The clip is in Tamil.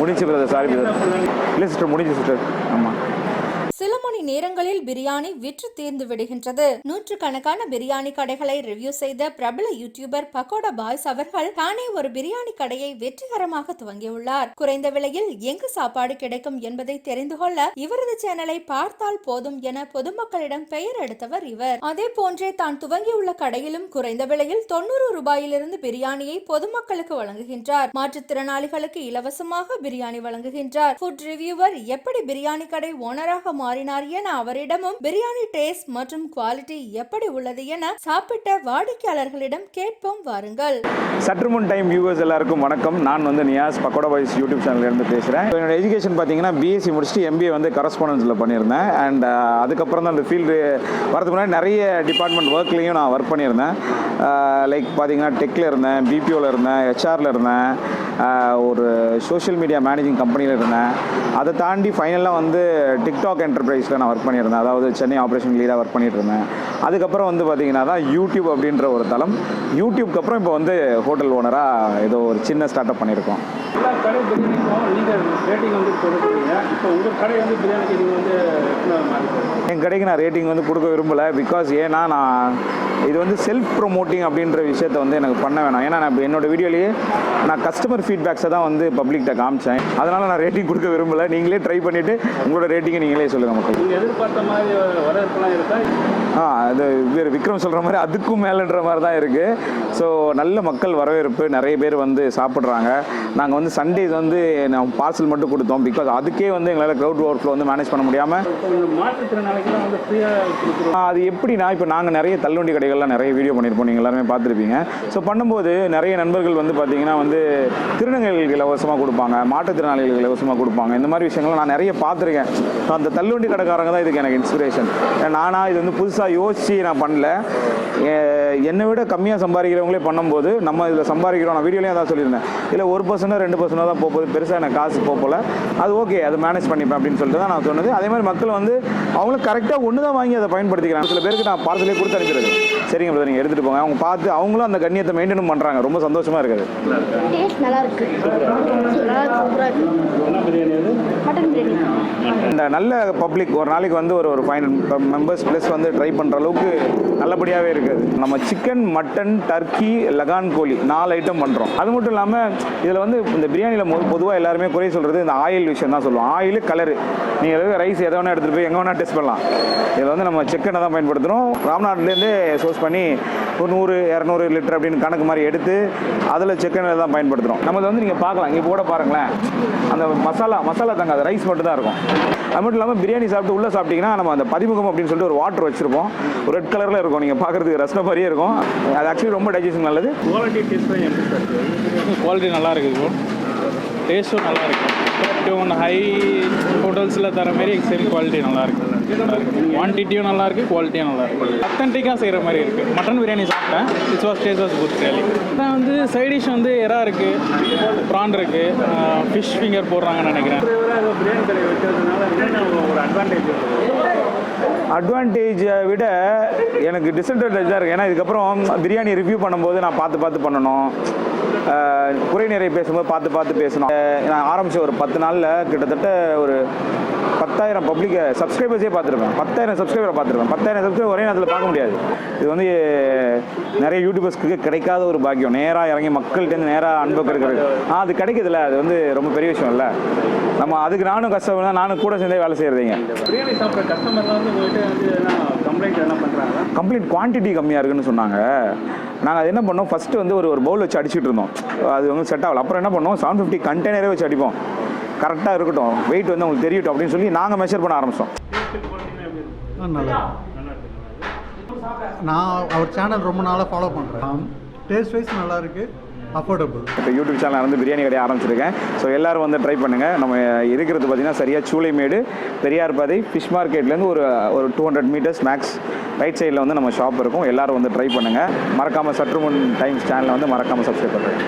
முடிஞ்சு பிரதர் சாரி பிரதர் இல்லை சிஸ்டர் முடிஞ்சு சிஸ்டர் ஆமாம் சில மணி நேரங்களில் பிரியாணி விற்று தீர்ந்து விடுகின்றது. நூற்று கணக்கான பிரியாணி கடைகளை ரிவ்யூ செய்த பிரபல யூடியூபர் பக்கோடா பாய்ஸ் அவர்கள் தானே ஒரு பிரியாணி கடையை வெற்றிகரமாக துவங்கியுள்ளார். குறைந்த விலையில் எங்கு சாப்பாடு கிடைக்கும் என்பதை தெரிந்து கொள்ள இவரது சேனலை பார்த்தால் போதும் என பொதுமக்களிடம் பெயர் எடுத்தவர் இவர். அதே போன்றே தான் துவங்கியுள்ள கடையிலும் குறைந்த விலையில் தொண்ணூறு ரூபாயிலிருந்து பிரியாணியை பொதுமக்களுக்கு வழங்குகின்றார். மாற்றுத்திறனாளிகளுக்கு இலவசமாக பிரியாணி வழங்குகின்றார். ஃபுட் ரிவ்யூவர் எப்படி பிரியாணி கடை ஓனராக மாறினார் என அவரிடமும் பிரியாணி டேஸ்ட் மற்றும் குவாலிட்டி எப்படி உள்ளது என சாப்பிட்ட வாடிக்கையாளர்களிடம் கேட்போம் வாருங்கள். சற்று முன் டைம் வியூவர்ஸ் எல்லாருக்கும் வணக்கம். நான் வந்து நியாஸ் பக்கோடா வாய்ஸ் யூடியூப் சேனல்லேருந்து பேசுகிறேன் என்னோட எஜுகேஷன் பார்த்தீங்கன்னா பிஎஸ்சி முடிச்சுட்டு எம்பிஏ வந்து கரஸ்பாண்டன்ஸில் பண்ணியிருந்தேன். அண்ட் uh, அதுக்கப்புறம் தான் அந்த ஃபீல்டு வரதுக்கு முன்னாடி நிறைய டிபார்ட்மெண்ட் ஒர்க்லேயும் நான் ஒர்க் பண்ணியிருந்தேன். Uh, லைக் பார்த்தீங்கன்னா டெக்கில் இருந்தேன் பிபிஓவில் இருந்தேன் ஹெச்ஆரில் இருந்தேன். ஒரு சோஷியல் மீடியா மேனேஜிங் கம்பெனியில் இருந்தேன். அதை தாண்டி ஃபைனலாக வந்து டிக்டாக் என்டர்பிரைஸில் நான் ஒர்க் பண்ணியிருந்தேன். அதாவது சென்னை ஆப்ரேஷன் லீடாக ஒர்க் பண்ணிட்டு இருந்தேன் அதுக்கப்புறம் வந்து பார்த்தீங்கன்னா தான் யூடியூப் அப்படின்ற ஒரு தளம். யூடியூப்க்கு அப்புறம் இப்போ வந்து ஹோட்டல் ஓனராக ஏதோ ஒரு சின்ன ஸ்டார்ட் அப் பண்ணியிருக்கோம் கடை பிரியாணிக்கும் நீங்கள் ரேட்டிங் வந்து கொடுக்குறீங்க இப்போ உங்கள் கடை வந்து பிரியாணிக்கு நீங்கள் வந்து என் கடைக்கு நான் ரேட்டிங் வந்து கொடுக்க விரும்பலை பிகாஸ் ஏன்னா நான் இது வந்து செல்ஃப் ப்ரொமோட்டிங் அப்படின்ற விஷயத்த வந்து எனக்கு பண்ண வேணாம். ஏன்னா நான் இப்போ என்னோட வீடியோலேயே நான் கஸ்டமர் ஃபீட்பேக்ஸை தான் வந்து பப்ளிக்கிட்ட காமிச்சேன். அதனால் நான் ரேட்டிங் கொடுக்க விரும்பலை. நீங்களே ட்ரை பண்ணிவிட்டு உங்களோட ரேட்டிங்கை நீங்களே சொல்லுங்கள் மக்கள். எதிர்பார்த்த மாதிரி வரவேற்பெல்லாம் இருக்கா? ஆ அது வேறு விக்ரம் சொல்கிற மாதிரி அதுக்கும் மேலேன்ற மாதிரி தான் இருக்குது ஸோ நல்ல மக்கள் வரவேற்பு. நிறைய பேர் வந்து சாப்பிட்றாங்க. நாங்கள் வந்து சண்டேஸ் வந்து நான் பார்சல் மட்டும் கொடுத்தோம். பிகாஸ் அதுக்கே வந்து எங்களால் க்ரௌட் ஒர்க் ஃப்ளோ வந்து மேனேஜ் பண்ண முடியாமல் இப்போ இந்த வந்து ஃப்ரீயாக கொடுக்குறோம் அது எப்படின்னா இப்போ நாங்கள் நிறைய தள்ளுவண்டி கடைகள்லாம் நிறைய வீடியோ பண்ணியிருப்போம் நீங்கள் எல்லாருமே பார்த்துருப்பீங்க. ஸோ பண்ணும்போது நிறைய நண்பர்கள் வந்து பார்த்தீங்கன்னா வந்து திருநங்கைகளுக்கு இலவசமாக கொடுப்பாங்க. மாற்றுத்திறனாளிகளுக்கு இலவசமாக கொடுப்பாங்க. இந்த மாதிரி விஷயங்கள்லாம் நான் நிறைய பார்த்துருக்கேன். ஸோ அந்த தள்ளுவண்டி கடைக்காரங்க தான் இதுக்கு எனக்கு இன்ஸ்பிரேஷன் நானாக இது வந்து புதுசாக யோசித்து நான் பண்ணல. என்னை விட கம்மியாக சம்பாதிக்கிறவங்களே பண்ணும்போது நம்ம இதில் சம்பாதிக்கிறோம். நான் வீடியோலேயே தான் சொல்லியிருந்தேன். இல்லை ஒரு பர்சனோ ரெண்டு பர்சனோ தான் போகுது. பெருசாக எனக்கு காசு போகல அது ஓகே அதை மேனேஜ் பண்ணிப்பேன் அப்படின்னு சொல்லிட்டு தான் நான் சொன்னது. அதே மாதிரி மக்கள் வந்து அவங்களும் கரெக்டாக ஒன்று தான் வாங்கி அதை பயன்படுத்திக்கிறாங்க. சில பேருக்கு நான் பார்சலே கொடுத்து அனுப்பிடுறது. சரிங்க பிரதர் நீங்கள் எடுத்துகிட்டு போங்க. அவங்க பார்த்து அவங்களும் அந்த கண்ணியத்தை மெயின்டைன் பண்ணுறாங்க ரொம்ப சந்தோஷமாக இருக்குது. நல்லா இருக்கு. மட்டன் பிரியாணி. இந்த நல்ல பப்ளிக் ஒரு நாளைக்கு வந்து ஒரு ஒரு ஃபைவ் மெம்பர்ஸ் ப்ளஸ் வந்து ட்ரை பண்ணுற அளவுக்கு நல்லபடியாகவே இருக்குது. நம்ம சிக்கன் மட்டன் டர்க்கி லகான் கோழி நாலு ஐட்டம் பண்ணுறோம் அது மட்டும் இல்லாமல் இதில் வந்து இந்த பிரியாணியில் பொதுவாக எல்லாருமே குறை சொல்கிறது இந்த ஆயில் விஷயம் தான் சொல்லுவோம். ஆயில் கலரு நீங்கள் ரைஸ் எதை வேணால் எடுத்துகிட்டு போய் எங்கே வேணால் டெஸ்ட் பண்ணலாம். இதில் வந்து நம்ம சிக்கனை தான் பயன்படுத்துகிறோம் ராம்நாட்லேருந்தே சோர்ஸ் பண்ணி ஒரு நூறு இரநூறு லிட்டர் அப்படின்னு கணக்கு மாதிரி எடுத்து அதில் சிக்கனை தான் பயன்படுத்துகிறோம் நம்ம வந்து நீங்கள் பார்க்கலாம். இங்கே கூட பாருங்களேன். அந்த மசாலா மசாலா தாங்க அது ரைஸ் மட்டும் தான் இருக்கும். அது மட்டும் இல்லாமல் பிரியாணி சாப்பிட்டு உள்ளே சாப்பிட்டீங்கன்னா நம்ம அந்த பதிமுகம் அப்படின்னு சொல்லிட்டு ஒரு வாட்டர் வச்சுருப்போம். ஒரு ரெட் கலரில் இருக்கும். நீங்கள் பார்க்குறதுக்கு ரசன மாதிரியே இருக்கும். அது ஆக்சுவலி ரொம்ப டைஜஷன் நல்லது. குவாலிட்டி இருக்குது குவாலிட்டி நல்லா இருக்குது டேஸ்ட்டும் நல்லா இருக்கு. ஒன்று ஹை ஹோட்டல்ஸில் தர மாதிரி சேம் குவாலிட்டி நல்லாயிருக்கு குவான்டிட்டியும் நல்லாயிருக்கு குவாலிட்டியும் நல்லாயிருக்கு அத்தன்டிக்காக செய்கிற மாதிரி இருக்குது மட்டன் பிரியாணி சாப்பிட்டேன். It's was taste was good really அதான் வந்து சைடிஷ் வந்து எறா இருக்குது ப்ரான் இருக்குது ஃபிஷ் ஃபிங்கர் போடுறாங்கன்னு நினைக்கிறேன். பிரியாணி கடை வைக்கிறதுனால ஒரு அட்வான்டேஜ் அட்வான்டேஜை விட எனக்கு டிஸ்அட்வான்டேஜ் தான் இருக்குது ஏன்னா இதுக்கப்புறம் பிரியாணி ரிவ்யூ பண்ணும்போது நான் பார்த்து பார்த்து பண்ணணும். குறை நிறைய பேசும்போது பார்த்து பார்த்து பேசணும். நான் ஆரம்பித்த ஒரு பத்து நாளில் கிட்டத்தட்ட ஒரு பத்தாயிரம் பப்ளிக் சப்ஸ்கிரைபர்ஸே பார்த்துருப்பேன். பத்தாயிரம் சப்ஸ்கிரைபரை பார்த்துருப்பேன். பத்தாயிரம் சப்ஸ்கிரைபர் ஒரே நேரத்தில் பார்க்க முடியாது. இது வந்து நிறைய யூடியூபர்ஸ்க்கு கிடைக்காத ஒரு பாக்கியம். நேராக இறங்கி மக்கள்கிட்ட நேராக அன்பு இருக்கிறது ஆ அது கிடைக்குதுல்ல. அது வந்து ரொம்ப பெரிய விஷயம் இல்லை நம்ம அதுக்கு நானும் கஷ்டம் நானும் கூட சேர்ந்தே வேலை செய்கிறதீங்க பிரியாணி சாப்பிட்ற கஸ்டமர்லாம் வந்து கம்ப்ளைண்ட் கம்ப்ளீட் குவான்டிட்டி கம்மியாக இருக்குன்னு சொன்னாங்க. நாங்கள் அது என்ன பண்ணோம்? ஃபஸ்ட்டு வந்து ஒரு ஒரு பவுல் வச்சு அடிச்சிட்டு இருந்தோம். அது வந்து செட் ஆகல. அப்புறம் என்ன பண்ணோம்? செவன் ஃபிஃப்டி கண்டெய்னரே வச்சு அடிப்போம். கரெக்டாக இருக்கட்டும். வெயிட் வந்து உங்களுக்கு தெரியட்டும் அப்படின்னு சொல்லி நாங்கள் மெஷர் பண்ண ஆரம்பிச்சோம். ஆ, நல்லா நான் அவர் சேனல் ரொம்ப நாளாக ஃபாலோ பண்ணுறேன் டேஸ்ட் வைஸ் நல்லா இருக்கு. அஃபோர்டபுள் இப்போ யூடியூப் சேனல் வந்து பிரியாணி கடை ஆரம்பிச்சிருக்கேன். ஸோ எல்லோரும் வந்து ட்ரை பண்ணுங்கள் நம்ம இருக்கிறது பார்த்தீங்கன்னா சரியாக சூளைமேடு பெரியார் பாதை ஃபிஷ் மார்க்கெட்லேருந்து ஒரு ஒரு two hundred metres max right சைடில் வந்து நம்ம ஷாப் இருக்கும். எல்லாரும் வந்து ட்ரை பண்ணுங்கள் மறக்காமல் சற்றுமுன் டைம்ஸ் சேனலை வந்து மறக்காமல் சப்ஸ்கிரைப் பண்ணுறேன்